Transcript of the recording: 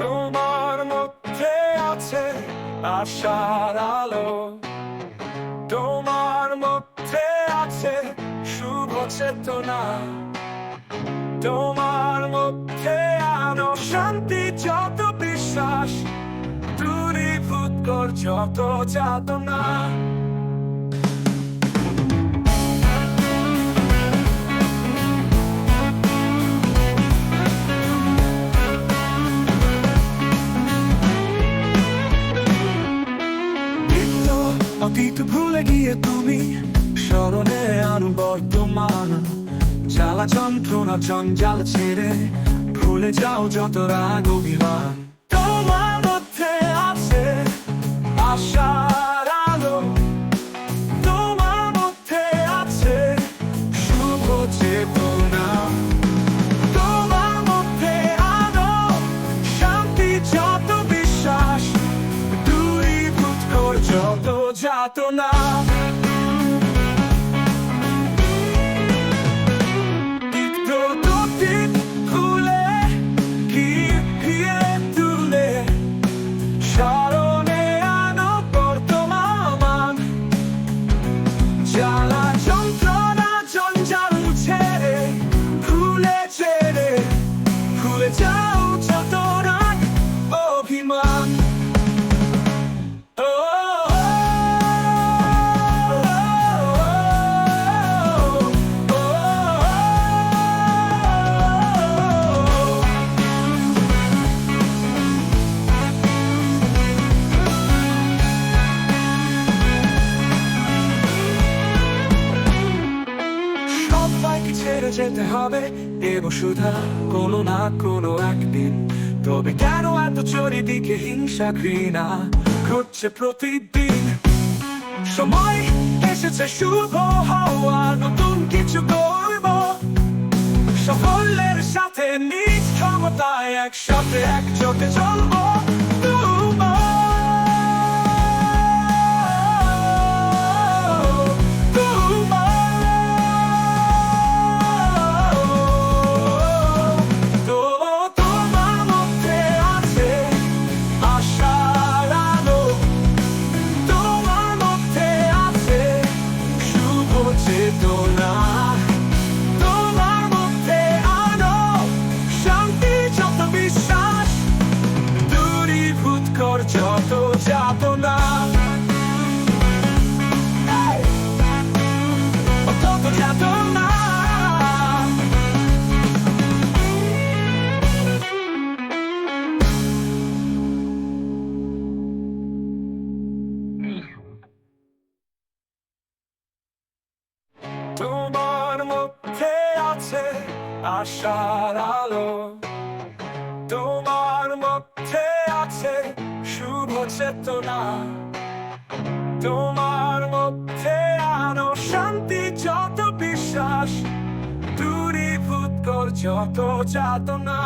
তোমার মধ্যে আছে আশার আলো। তোমার মধ্যে আছে শুভ চেতনা। তোমার মধ্যে আনো শান্তি, যত বিশ্বাস দূরীভূত কর যত যাতনা অতীত ভুলে গিয়ে তুমি স্মরণে আনু বর্তমান জ্বালা যন্ত্রণা জঞ্জাল ছেড়ে ভুলে যাও যত রাগ অভিমান তোমার মধ্যে আছে আশার যত যাতনা ছেড়ে যেতে হবে। এ বসুধা, কোনো না কোনো একদিন। তবে কেন এত চারিদিকে হিংসা ঘৃণা ঘটছে প্রতিদিন? সময় এসেছে, শুভ হওয়া, নতুন কিছু করব। সাফল্যের সাথে নিজ ক্ষমতায় একসাথে একজোটে চলবো। তোমার মধ্যে আছে আশার আলো তোমার মধ্যে আছে শুভ চেতনা তোমার মধ্যে আনো শান্তি যত বিশ্বাস দূরীভূত কর যত যাতনা